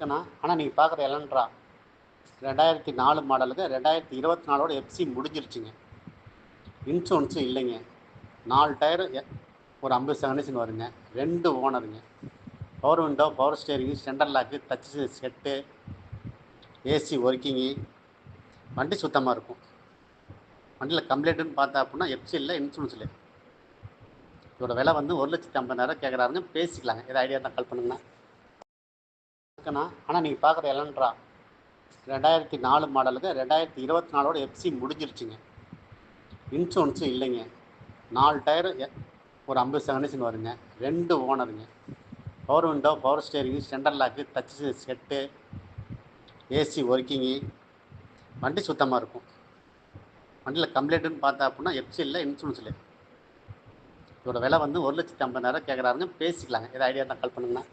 இருக்குண்ணா ஆனால் நீங்கள் பார்க்குற எலன்ட்ரா ரெண்டாயிரத்தி நாலு மாடலுக்கு ரெண்டாயிரத்தி இருபத்தி நாலோட எஃப்சி முடிஞ்சிருச்சுங்க. இன்சூரன்ஸும் இல்லைங்க. நாலு டயரு ஒரு ஐம்பது செகண்டேஷன் வருங்க. ரெண்டு ஓனருங்க. Power window power steering centre lock touch set AC working வண்டி சுத்தமாக இருக்கும். வண்டியில் கம்ப்ளைண்ட்டுன்னு பார்த்தா அப்படின்னா எஃப்சி இல்லை இன்சூரன்ஸ் இல்லை. இதோட விலை வந்து ஒரு லட்சத்தி ஐம்பதாயிரம் கேட்குறாருங்க பேசிக்கலாங்க. ஏதாவது ஐடியா தான் கால் பண்ணுங்கண்ணா. இருக்குண்ணா ஆனால் நீங்கள் பார்க்குற எலன்ட்ரா ரெண்டாயிரத்தி நாலு மாடலுக்கு ரெண்டாயிரத்தி இருபத்தி நாலோட எஃப்சி முடிஞ்சிருச்சுங்க. இன்சூரன்ஸும் இல்லைங்க. நாலு டயரும் ஒரு ஐம்பது செகண்டேஷன் வருங்க. ரெண்டு ஓனருங்க. Power window power steering centre lock touch set AC working வண்டி சுத்தமாக இருக்கும். வண்டியில் கம்ப்ளைண்ட்டுன்னு பார்த்தா அப்படின்னா எஃப்சி இல்லை இன்சூரன்ஸ் இல்லை. இதோட விலை வந்து ஒரு லட்சத்தி ஐம்பதாயிரம் கேட்குறாருங்க பேசிக்கலாங்க. ஏதாவது ஐடியா தான் கால் பண்ணுங்கண்ணா.